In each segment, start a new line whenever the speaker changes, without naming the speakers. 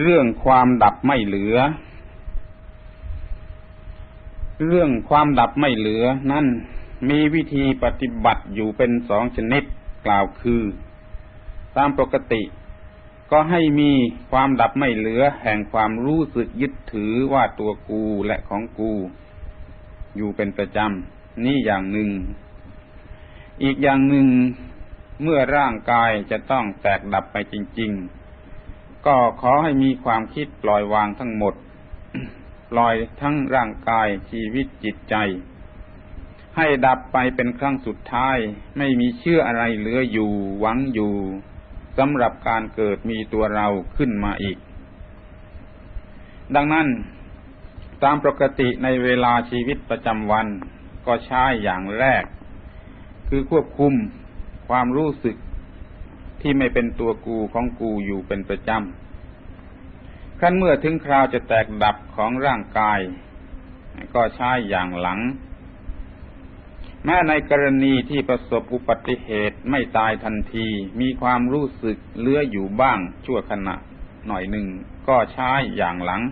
เรื่องความดับไม่เหลือ เรื่องความดับไม่เหลือ นั่นมีวิธีปฏิบัติอยู่เป็นสองชนิดกล่าวคือ ตามปกติ ก็ให้มีความดับไม่เหลือแห่งความรู้สึกยึดถือว่าตัวกูและของกู อยู่เป็นประจำนี่อย่างหนึ่ง อีกอย่างหนึ่งเมื่อร่างกายจะต้องแตกดับไปจริง ๆ ก็ขอให้มีความคิดปล่อยวางทั้งหมด ปล่อยทั้งร่างกายชีวิตจิตใจ ให้ดับไปเป็นครั้งสุดท้าย ไม่มีเชื่ออะไรเหลืออยู่หวังอยู่สำหรับการเกิดมีตัวเราขึ้นมาอีก ดังนั้น ตามปกติในเวลาชีวิตประจำวัน ก็ใช้อย่างแรก คือควบคุมความรู้สึก ที่ไม่เป็นตัวกูของกูอยู่เป็นประจำขั้นเมื่อถึงคราวจะแตกดับของร่างกาย ก็ใช้อย่างหลัง แม้ในกรณีที่ประสบอุบัติเหตุไม่ตายทันที มีความรู้สึกเลื้ออยู่บ้างชั่วขณะหน่อยหนึ่งก็ใช้อย่างหลัง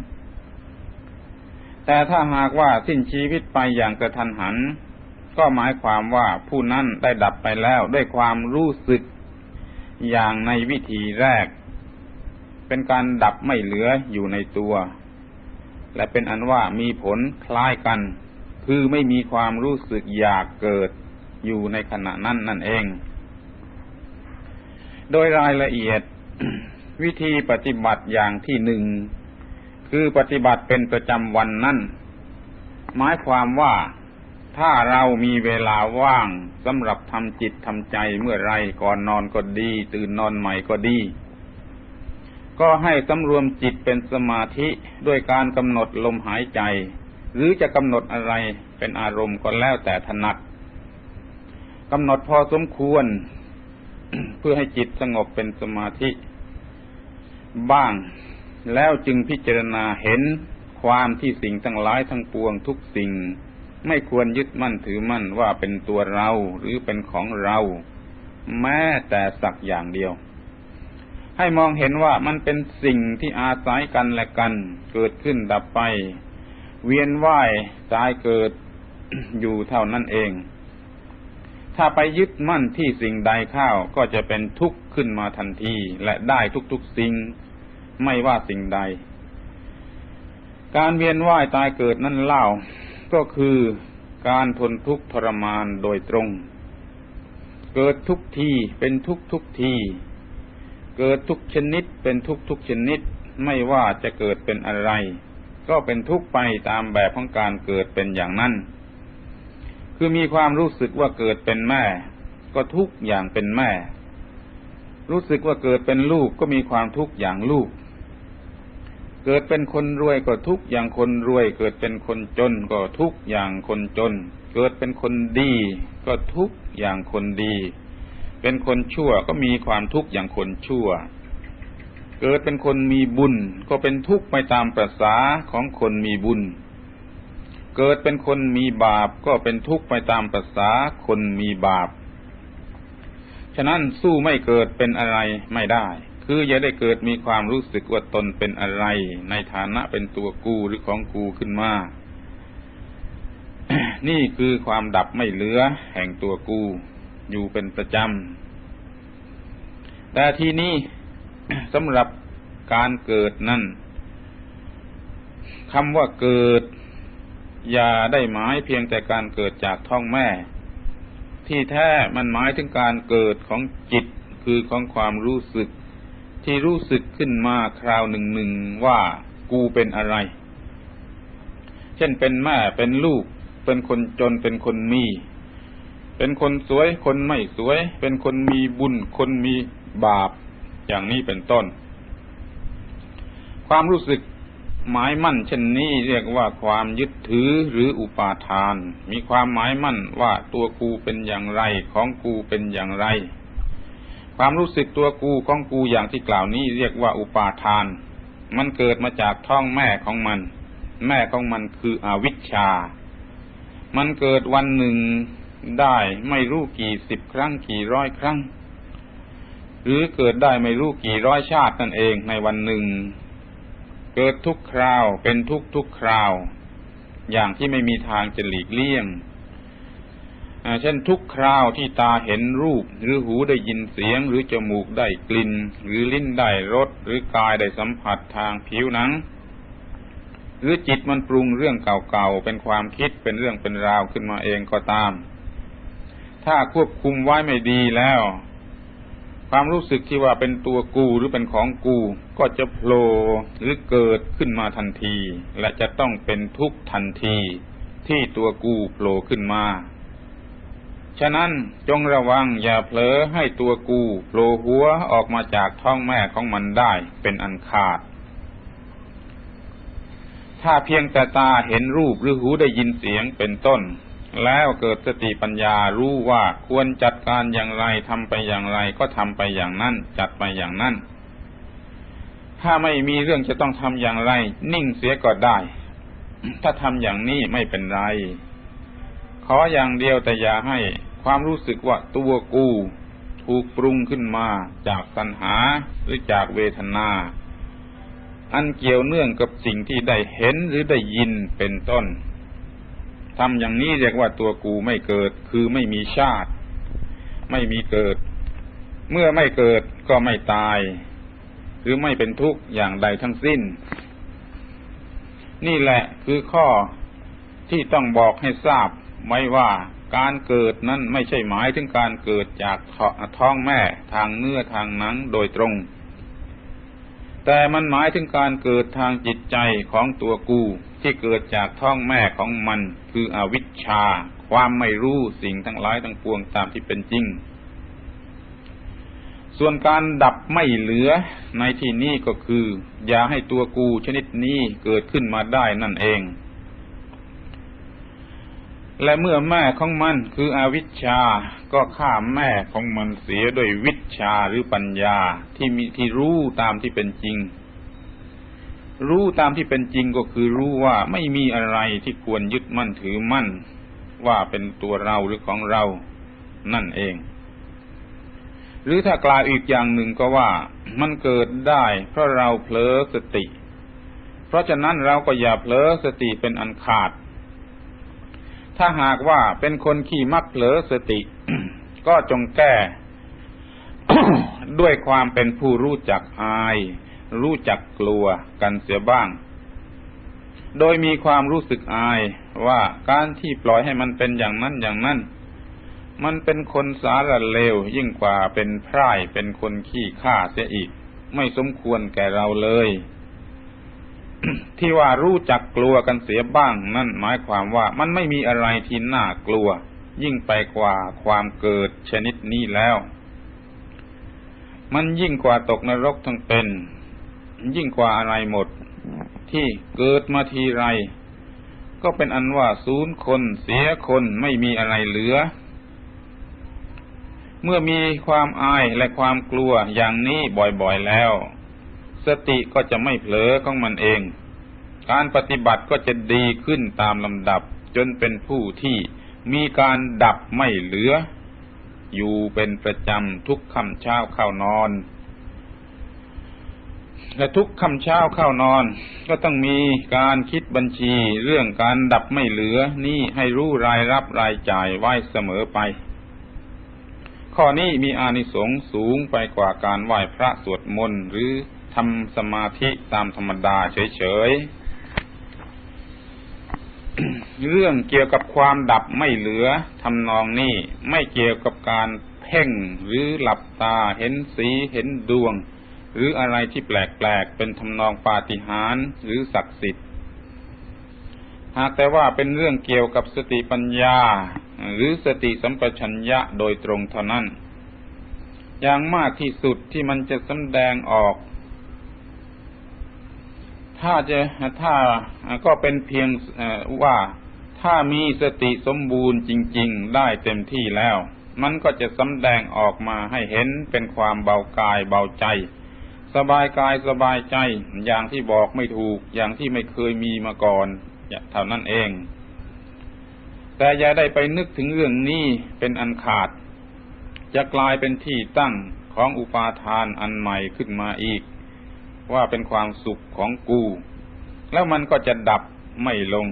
แต่ถ้าหากว่าสิ้นชีวิตไปอย่างกระทันหัน ก็หมายความว่าผู้นั้นได้ดับไปแล้วด้วยความรู้สึก อย่างในวิธีแรก เป็นการดับไม่เหลืออยู่ในตัว และเป็นอันว่ามีผลคล้ายกัน คือไม่มีความรู้สึกอยากเกิดอยู่ในขณะนั้นนั่นเอง โดยรายละเอียดวิธีปฏิบัติอย่างที่หนึ่ง คือปฏิบัติเป็นประจำวันนั่นหมายความว่า ถ้าเรามีเวลาว่างสำหรับทำจิตทำใจเมื่อไรก่อนนอนก็ดี ตื่นนอนใหม่ก็ดี ก็ให้สำรวมจิตเป็นสมาธิด้วยการกำหนดลมหายใจ หรือจะกำหนดอะไรเป็นอารมณ์ก็แล้วแต่ถนัดกำหนดพอสมควร เพื่อให้จิตสงบเป็นสมาธิ บ้างแล้วจึงพิจารณาเห็นความที่สิ่งทั้งหลายทั้งปวงทุกสิ่ง ไม่ควรยึดมั่นถือมั่นว่าเป็นตัวเราหรือเป็นของเรา แม้แต่สักอย่างเดียว ให้มองเห็นว่ามันเป็นสิ่งที่อาศัยกันและกัน เกิดขึ้นดับไป เวียนว่ายตายเกิดอยู่เท่านั้นเอง ถ้าไปยึดมั่นที่สิ่งใดข้าวก็จะเป็นทุกข์ขึ้นมาทันทีและได้ทุกๆสิ่ง ไม่ว่าสิ่งใด การเวียนว่ายตายเกิดนั่นเล่า ก็คือการทนทุกข์ทรมานโดยตรง เกิดทุกทีเป็นทุกทุกที เกิดทุกชนิดเป็นทุกทุกชนิด ไม่ว่าจะเกิดเป็นอะไร ก็เป็นทุกไปตามแบบของการเกิดเป็นอย่างนั้น คือมีความรู้สึกว่าเกิดเป็นแม่ ก็ทุกอย่างเป็นแม่ รู้สึกว่าเกิดเป็นลูกก็มีความทุกข์อย่างลูก เกิดเป็นคนรวยก็ทุกอย่างคนรวย เกิดเป็นคนจนก็ทุกอย่างคนจน เกิดเป็นคนดี ก็ทุกอย่างคนดี เป็นคนชั่วก็มีความทุกข์อย่างคนชั่ว เกิดเป็นคนมีบุญ ก็เป็นทุกข์ไปตามประษาของคนมีบุญ เกิดเป็นคนมีบาปก็เป็นทุกข์ไปตามประษาคนมีบาป ฉะนั้นสู้ไม่เกิดเป็นอะไรไม่ได้ คืออย่าได้เกิดมีความรู้สึกว่าตนเป็นอะไร ในฐานะเป็นตัวกูหรือของกูขึ้นมา นี่คือความดับไม่เหลือ แห่งตัวกู อยู่เป็นประจำ แต่ทีนี้สำหรับการเกิดนั่นคำว่าเกิด อย่าได้หมายเพียงแต่การเกิดจากท้องแม่ ที่แท้มันหมายถึงการเกิดของจิตคือของความรู้สึก ที่รู้สึกขึ้นมาคราวหนึ่งหนึ่งว่ากูเป็นอะไร เช่นเป็นแม่เป็นลูก เป็นคนจนเป็นคนมี เป็นคนสวยคนไม่สวย เป็นคนมีบุญ คนมีบาป อย่างนี้เป็นต้น ความรู้สึกหมายมั่นเช่นนี้เรียกว่าความยึดถือหรืออุปาทาน มีความหมายมั่นว่าตัวกูเป็นอย่างไรของกูเป็นอย่างไร ความรู้สึกตัวกูของกูอย่างที่กล่าวนี้เรียกว่าอุปาทาน มันเกิดมาจากท้องแม่ของมัน แม่ของมันคืออวิชชา มันเกิดวันหนึ่งได้ไม่รู้กี่สิบครั้งกี่ร้อยครั้ง หรือเกิดได้ไม่รู้กี่ร้อยชาตินั่นเองในวันหนึ่ง เกิดทุกคราวเป็นทุกทุกคราว อย่างที่ไม่มีทางจะหลีกเลี่ยง เช่นทุกคราวที่ตาเห็นรูป หรือหูได้ยินเสียง หรือจมูกได้กลิ่น หรือลิ้นได้รสหรือกายได้สัมผัสทางผิวหนัง หรือจิตมันปรุงเรื่องเก่าๆเป็นความคิดเป็นเรื่องเป็นราวขึ้นมาเองก็ตาม ถ้าควบคุมไว้ไม่ดีแล้ว ความรู้สึกที่ว่าเป็นตัวกูหรือเป็นของกูก็จะโผล่หรือเกิดขึ้นมาทันที และจะต้องเป็นทุกทันที ที่ตัวกูโผล่ขึ้นมา ฉะนั้นจงระวังอย่าเผลอให้ตัวกูโผล่หัวออกมาจากท้องแม่ของมันได้เป็นอันขาด ถ้าเพียงแต่ตาเห็นรูปหรือหูได้ยินเสียงเป็นต้น แล้วเกิดสติปัญญารู้ว่าควรจัดการอย่างไรทำไปอย่างไรก็ทำไปอย่างนั้น จัดไปอย่างนั้น ถ้าไม่มีเรื่องจะต้องทำอย่างไร นิ่งเสียก็ได้ ถ้าทำอย่างนี้ไม่เป็นไรขออย่างเดียวแต่อย่าให้ ความรู้สึกว่าตัวกูถูกปรุงขึ้นมาจากสัญหาหรือจากเวทนา อันเกี่ยวเนื่องกับสิ่งที่ได้เห็นหรือได้ยินเป็นต้นทำอย่างนี้เรียกว่าตัวกูไม่เกิด คือไม่มีชาติ ไม่มีเกิด เมื่อไม่เกิดก็ไม่ตาย หรือไม่เป็นทุกข์อย่างใดทั้งสิ้น นี่แหละคือข้อที่ต้องบอกให้ทราบไม่ว่า การเกิดนั้นไม่ใช่หมายถึงการเกิดจากท้องแม่ทางเนื้อทางหนังโดยตรง แต่มันหมายถึงการเกิดทางจิตใจของตัวกูที่เกิดจากท้องแม่ของมัน คืออวิชชา ความไม่รู้สิ่งทั้งหลายทั้งปวงตามที่เป็นจริง ส่วนการดับไม่เหลือในที่นี้ก็คือ อย่าให้ตัวกูชนิดนี้เกิดขึ้นมาได้นั่นเอง และเมื่อแม่ของมันคืออวิชชา ก็ฆ่าแม่ของมันเสียด้วยวิชาหรือปัญญาที่มีที่รู้ตามที่เป็นจริง รู้ตามที่เป็นจริงก็คือรู้ว่าไม่มีอะไรที่ควรยึดมั่นถือมั่น ว่าเป็นตัวเราหรือของเรานั่นเอง หรือถ้ากล่าวอีกอย่างหนึ่งก็ว่ามันเกิดได้ เพราะเราเผลอสติ เพราะฉะนั้นเราก็อย่าเผลอสติเป็นอันขาด ถ้าหากว่าเป็นคนขี้มักเผลอสติ ก็จงแก้ ด้วยความเป็นผู้รู้จักอาย รู้จักกลัวกันเสียบ้าง โดยมีความรู้สึกอายว่าการที่ปล่อยให้มันเป็นอย่างนั้นอย่างนั้น มันเป็นคนสารเลวยิ่งกว่าเป็นพร่ายเป็นคนขี้ข้าเสียอีก ไม่สมควรแก่เราเลย ที่ว่ารู้จักกลัวกันเสียบ้าง นั่นหมายความว่ามันไม่มีอะไรที่น่ากลัว ยิ่งไปกว่าความเกิดชนิดนี้แล้ว มันยิ่งกว่าตกนรกทั้งเป็น ยิ่งกว่าอะไรหมด ที่เกิดมาทีไร ก็เป็นอันว่าศูนย์คนเสียคนไม่มีอะไรเหลือ เมื่อมีความอายและความกลัวอย่างนี้บ่อยๆแล้ว สติก็จะไม่เผลอของมันเอง การปฏิบัติก็จะดีขึ้นตามลำดับ จนเป็นผู้ที่มีการดับไม่เหลือ อยู่เป็นประจำทุกคำเช้าเข้านอน และทุกคำเช้าเข้านอน ก็ต้องมีการคิดบัญชีเรื่องการดับไม่เหลือนี่ให้รู้รายรับรายจ่ายไว้เสมอไปข้อนี้มีอานิสงส์สูงไปกว่าการไหว้พระสวดมนต์หรือ ทำสมาธิตามธรรมดาเฉยๆ เรื่องเกี่ยวกับความดับไม่เหลือทำนองนี้ไม่เกี่ยวกับการเพ่งหรือหลับตาเห็นสีเห็นดวง หรืออะไรที่แปลกๆ เป็นทำนองปาฏิหาริย์หรือศักดิ์สิทธิ์หากแต่ว่าเป็นเรื่องเกี่ยวกับสติปัญญา หรือสติสัมปชัญญะโดยตรงเท่านั้น อย่างมากที่สุดที่มันจะแสดงออก ถ้าจะถ้าก็เป็นเพียงว่าถ้ามีสติสมบูรณ์จริง ๆ ได้เต็มที่แล้ว มันก็จะสำแดงออกมาให้เห็นเป็นความเบากายเบาใจ สบายกายสบายใจ อย่างที่บอกไม่ถูก อย่างที่ไม่เคยมีมาก่อนเท่านั้นเอง แต่อย่าได้ไปนึกถึงเรื่องนี้เป็นอันขาด จะกลายเป็นที่ตั้งของอุปาทานอันใหม่ขึ้นมาอีก ว่าเป็นความสุขของกู แล้วมันก็จะดับไม่ลง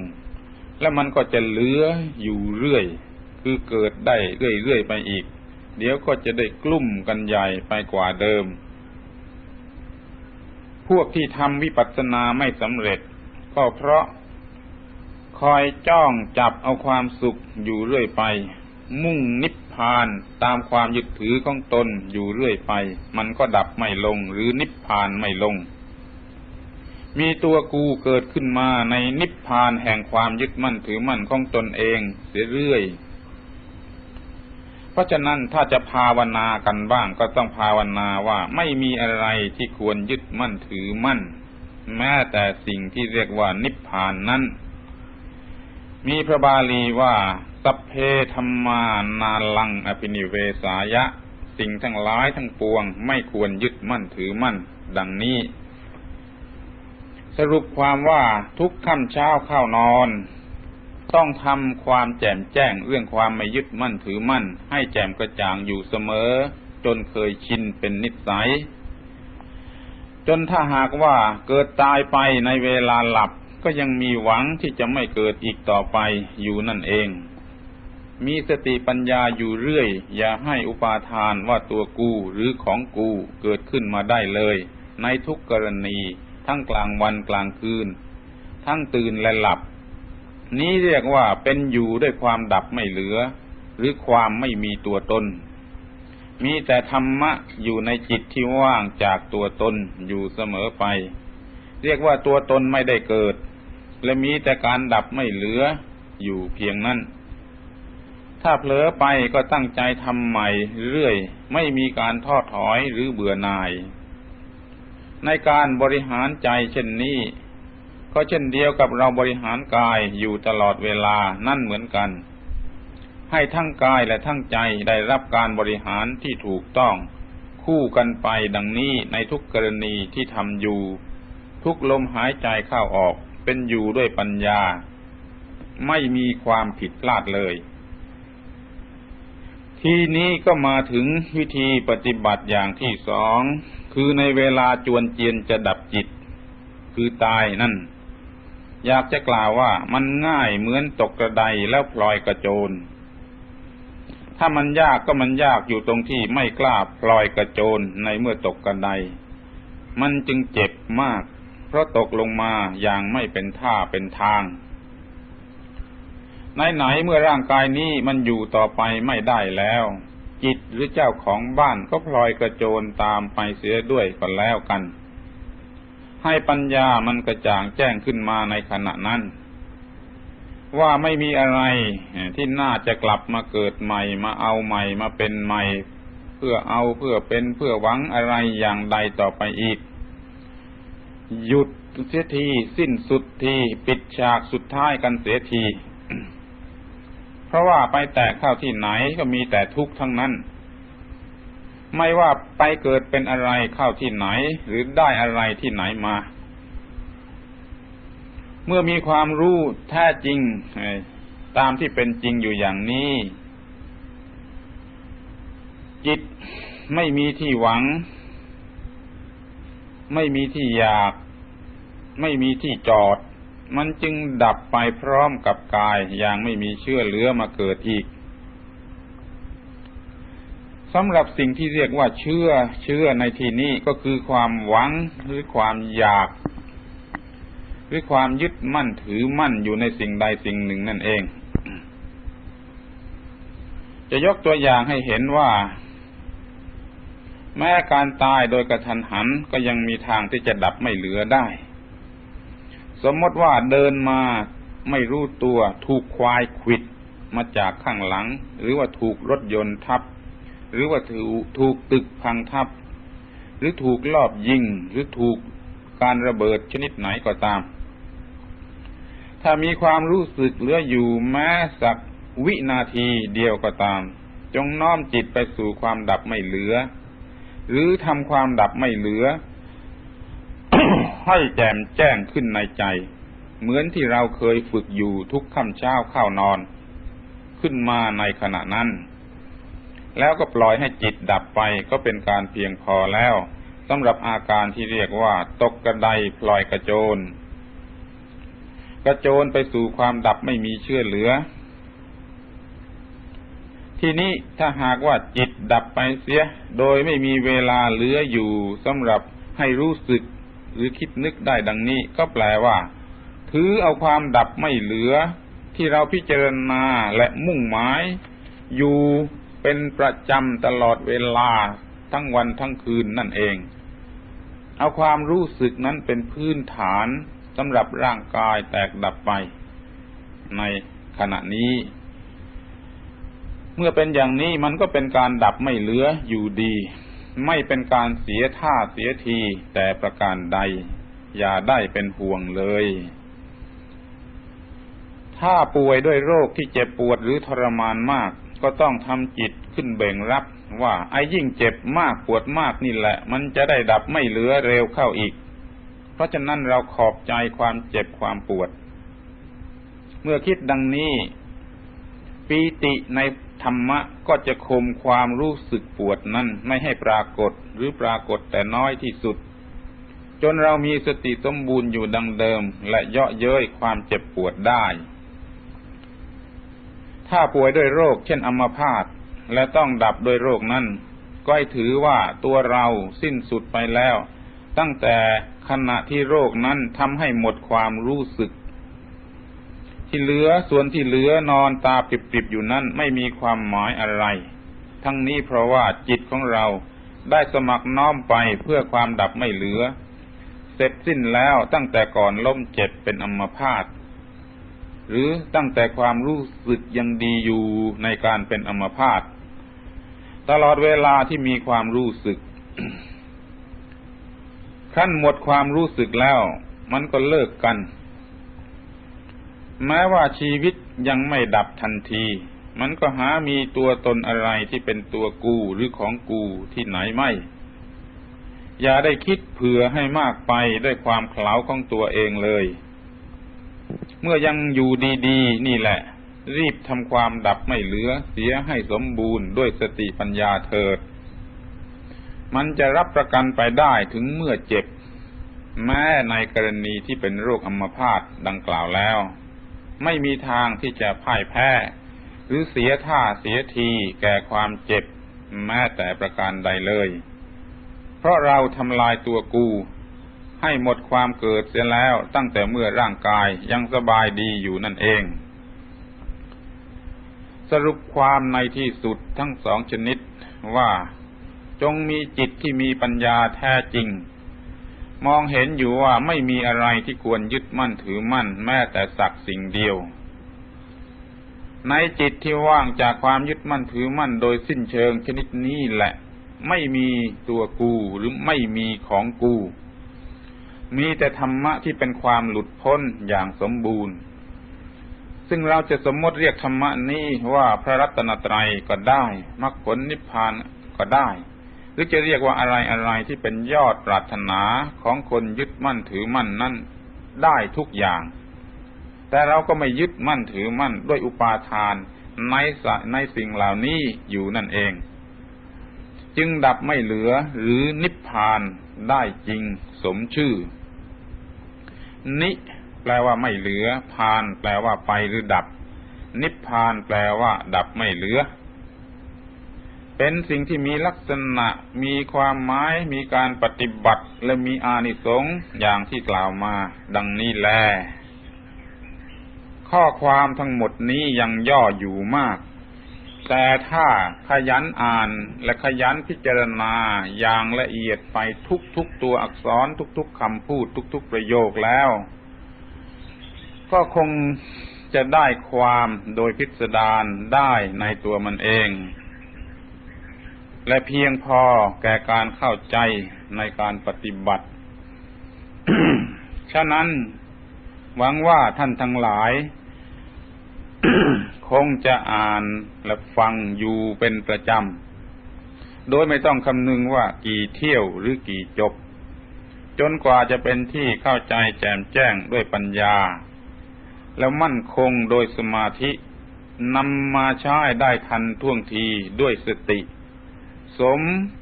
แล้วมันก็จะเหลืออยู่เรื่อย คือเกิดได้เรื่อยๆไปอีก เดี๋ยวก็จะได้กลุ่มกันใหญ่ไปกว่าเดิม พวกที่ทำวิปัสสนาไม่สำเร็จ ก็เพราะคอยจ้องจับเอาความสุขอยู่เรื่อยไป มุ่งนิพพานตามความยึดถือของตนอยู่เรื่อยไป มันก็ดับไม่ลงหรือนิพพานไม่ลง มีตัวกูเกิดขึ้นมาในนิพพานแห่งความยึดมั่นถือมั่นของตนเองเสียเรื่อยเพราะฉะนั้นถ้าจะภาวนากันบ้างก็ต้องภาวนาว่าไม่มีอะไรที่ควรยึดมั่นถือมั่น แม้แต่สิ่งที่เรียกว่านิพพานนั้น มีพระบาลีว่า สัพเพธรรมานาลัง อภินิเวสายะ สิ่งทั้งหลายทั้งปวง ไม่ควรยึดมั่นถือมั่น ดังนี้ สรุปความว่าทุกค่ำเช้าเข้านอน ต้องทำความแจ่มแจ้งเรื่องความไม่ยึดมั่นถือมั่น ให้แจ่มกระจ่างอยู่เสมอ จนเคยชินเป็นนิสัย จนถ้าหากว่าเกิดตายไปในเวลาหลับก็ยังมีหวังที่จะไม่เกิดอีกต่อไปอยู่นั่นเอง มีสติปัญญาอยู่เรื่อย อย่าให้อุปาทานว่าตัวกูหรือของกูเกิดขึ้นมาได้เลย ในทุกกรณี ทั้งกลางวันกลางคืน ทั้งตื่นและหลับ นี้เรียกว่าเป็นอยู่ด้วยความดับไม่เหลือ หรือความไม่มีตัวตน มีแต่ธรรมะอยู่ในจิตที่ว่างจากตัวตนอยู่เสมอไป เรียกว่าตัวตนไม่ได้เกิด และมีแต่การดับไม่เหลืออยู่เพียงนั้น ถ้าเผลอไปก็ตั้งใจทำใหม่เรื่อย ไม่มีการทอดถอยหรือเบื่อหน่าย ในการบริหารใจเช่นนี้ ก็เช่นเดียวกับเราบริหารกายอยู่ตลอดเวลานั่นเหมือนกัน ให้ทั้งกายและทั้งใจได้รับการบริหารที่ถูกต้อง คู่กันไปดังนี้ในทุกกรณีที่ทำอยู่ ทุกลมหายใจเข้าออกเป็นอยู่ด้วยปัญญา ไม่มีความผิดพลาดเลย ทีนี้ก็มาถึงวิธีปฏิบัติอย่างที่สอง คือในเวลาจวนเจียนจะดับจิต คือตายนั่น อยากจะกล่าวว่ามันง่ายเหมือนตกกระไดแล้วพลอยกระโจน ถ้ามันยากก็มันยากอยู่ตรงที่ไม่กล้าพลอยกระโจนในเมื่อตกกระได มันจึงเจ็บมาก เพราะตกลงมาอย่างไม่เป็นท่าเป็นทาง ไหนๆเมื่อร่างกายนี้มันอยู่ต่อไปไม่ได้แล้ว จิตหรือเจ้าของบ้านก็พลอยกระโจนตามไปเสียด้วยก็แล้วกัน ให้ปัญญามันกระจ่างแจ้งขึ้นมาในขณะนั้น ว่าไม่มีอะไรที่น่าจะกลับมาเกิดใหม่มาเอาใหม่มาเป็นใหม่ เพื่อเอาเพื่อเป็นเพื่อหวังอะไรอย่างใดต่อไปอีก หยุดเสียทีสิ้นสุดที ปิดฉากสุดท้ายกันเสียที เพราะว่าไปแตกเข้าที่ไหนก็มีแต่ทุกข์ทั้งนั้น ไม่ว่าไปเกิดเป็นอะไรเข้าที่ไหน หรือได้อะไรที่ไหนมา เมื่อมีความรู้แท้จริงตามที่เป็นจริงอยู่อย่างนี้ จิตไม่มีที่หวัง ไม่มีที่อยาก ไม่มีที่จอด มันจึงดับไปพร้อมกับกายอย่างไม่มีเชื่อเหลือมาเกิดอีกสำหรับสิ่งที่เรียกว่าเชื่อเชื่อในที่นี้ก็คือความหวังหรือความอยาก หรือความยึดมั่นถือมั่นอยู่ในสิ่งใดสิ่งหนึ่งนั่นเอง จะยกตัวอย่างให้เห็นว่า แม้การตายโดยกระทันหันก็ยังมีทางที่จะดับไม่เหลือได้ สมมติว่าเดินมาไม่รู้ตัวถูกควายขิดมาจากข้างหลัง หรือว่าถูกรถยนต์ทับ หรือว่าถูกถูกตึกพังทับ หรือถูกลอบยิง หรือถูกการระเบิดชนิดไหนก็ตาม ถ้ามีความรู้สึกเหลืออยู่แม้สักวินาทีเดียวก็ตาม จงน้อมจิตไปสู่ความดับไม่เหลือ หรือทำความดับไม่เหลือ ให้แจ่มแจ้งขึ้นในใจ เหมือนที่เราเคยฝึกอยู่ทุกค่ำเช้าเข้านอน ขึ้นมาในขณะนั้น แล้วก็ปล่อยให้จิตดับไปก็เป็นการเพียงพอแล้วสำหรับอาการที่เรียกว่า ตกกระไดพลอยกระโจน กระโจนไปสู่ความดับไม่มีเชื่อเหลือ ทีนี้ถ้าหากว่าจิตดับไปเสีย โดยไม่มีเวลาเหลืออยู่สำหรับให้รู้สึก หรือคิดนึกได้ดังนี้ ก็แปลว่า ถือเอาความดับไม่เหลือ ที่เราพิจารณาและมุ่งหมาย อยู่เป็นประจำตลอดเวลาทั้งวันทั้งคืนนั่นเอง เอาความรู้สึกนั้นเป็นพื้นฐานสำหรับร่างกายแตกดับไป ในขณะนี้ เมื่อเป็นอย่างนี้มันก็เป็นการดับไม่เหลืออยู่ดี ไม่เป็นการเสียท่าเสียทีแต่ประการใด อย่าได้เป็นห่วงเลย ถ้าป่วยด้วยโรคที่เจ็บปวดหรือทรมานมาก ก็ต้องทำจิตขึ้นเบ่งรับ ว่าไอ้ยิ่งเจ็บมากปวดมากนี่แหละ มันจะได้ดับไม่เหลือเร็วเข้าอีก เพราะฉะนั้นเราขอบใจความเจ็บความปวด เมื่อคิดดังนี้ปีติใน ธรรมะก็จะคมความรู้สึกปวดนั้นไม่ให้ปรากฏหรือปรากฏแต่น้อยที่สุด จนเรามีสติสมบูรณ์อยู่ดังเดิม และเยาะเย้ยความเจ็บปวดได้ ถ้าป่วยด้วยโรคเช่นอัมพาตและต้องดับโดยโรคนั้น ก็ให้ถือว่าตัวเราสิ้นสุดไปแล้ว ตั้งแต่ขณะที่โรคนั้นทำให้หมดความรู้สึก ที่เหลือส่วนที่เหลือนอนตาปิบๆอยู่นั้นไม่มีความหมายอะไร ทั้งนี้เพราะว่าจิตของเราได้สมัครน้อมไปเพื่อความดับไม่เหลือ เสร็จสิ้นแล้วตั้งแต่ก่อนล้มเจ็บเป็นอัมพาตหรือตั้งแต่ความรู้สึกยังดีอยู่ในการเป็นอัมพาตตลอดเวลาที่มีความรู้สึก ขั้นหมดความรู้สึกแล้ว มันก็เลิกกัน แม้ว่าชีวิตยังไม่ดับทันที มันก็หามีตัวตนอะไรที่เป็นตัวกูหรือของกูที่ไหนไม่ อย่าได้คิดเผื่อให้มากไปด้วยความเขลาของตัวเองเลย เมื่อยังอยู่ดี ๆ นี่แหละ รีบทำความดับไม่เหลือเสียให้สมบูรณ์ด้วยสติปัญญาเถิด มันจะรับประกันไปได้ถึงเมื่อเจ็บ แม้ในกรณีที่เป็นโรคอัมพาตดังกล่าวแล้ว ไม่มีทางที่จะพ่ายแพ้ หรือเสียท่าเสียทีแก่ความเจ็บ แม้แต่ประการใดเลย เพราะเราทำลายตัวกู ให้หมดความเกิดเสียแล้วตั้งแต่เมื่อร่างกายยังสบายดีอยู่นั่นเอง สรุปความในที่สุดทั้งสองชนิดว่าจงมีจิตที่มีปัญญาแท้จริง มองเห็นอยู่ว่าไม่มีอะไรที่ควรยึดมั่นถือมั่น แม้แต่สักสิ่งเดียว ในจิตที่ว่างจากความยึดมั่นถือมั่น โดยสิ้นเชิงชนิดนี้แหละ ไม่มีตัวกูหรือไม่มีของกู มีแต่ธรรมะที่เป็นความหลุดพ้นอย่างสมบูรณ์ ซึ่งเราจะสมมติเรียกธรรมะนี้ว่าพระรัตนตรัยก็ได้มรรคผลนิพพานก็ได้ รือจะเรียกว่าอะไรอะไรที่เป็นยอดปรารถนาของคนยึดมั่นถือมั่นนั่นได้ทุกอย่าง แต่เราก็ไม่ยึดมั่นถือมั่นด้วยอุปาทานในในสิ่งเหล่านี้อยู่นั่นเอง จึงดับไม่เหลือหรือนิพพานได้จริงสมชื่อ นิแปลว่าไม่เหลือ พาน แปลว่าไปหรือดับ นิพพานแปลว่า ดับไม่เหลือ เป็นสิ่งที่มีลักษณะ มีความหมาย มีการปฏิบัติ และมีอานิสงส์อย่างที่กล่าวมา ดังนี้แล ข้อความทั้งหมดนี้ยังย่ออยู่มาก แต่ถ้าขยันอ่านและขยันพิจารณาอย่างละเอียดไปทุกๆตัวอักษรทุกๆคำพูดทุกๆประโยคแล้ว ก็คงจะได้ความโดยพิสดารได้ในตัวมันเอง และเพียงพอแก่การเข้าใจในการปฏิบัติ ฉะนั้น หวังว่าท่านทั้งหลาย คงจะอ่านและฟังอยู่เป็นประจำ โดยไม่ต้องคำนึงว่ากี่เที่ยวหรือกี่จบ จนกว่าจะเป็นที่เข้าใจแจ่มแจ้งด้วยปัญญา แล้วมั่นคงโดยสมาธินำมาใช้ได้ทันท่วงทีด้วยสติ สม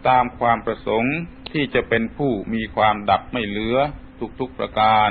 ตามความประสงค์ที่จะเป็นผู้มีความดับไม่เหลือทุกๆประการ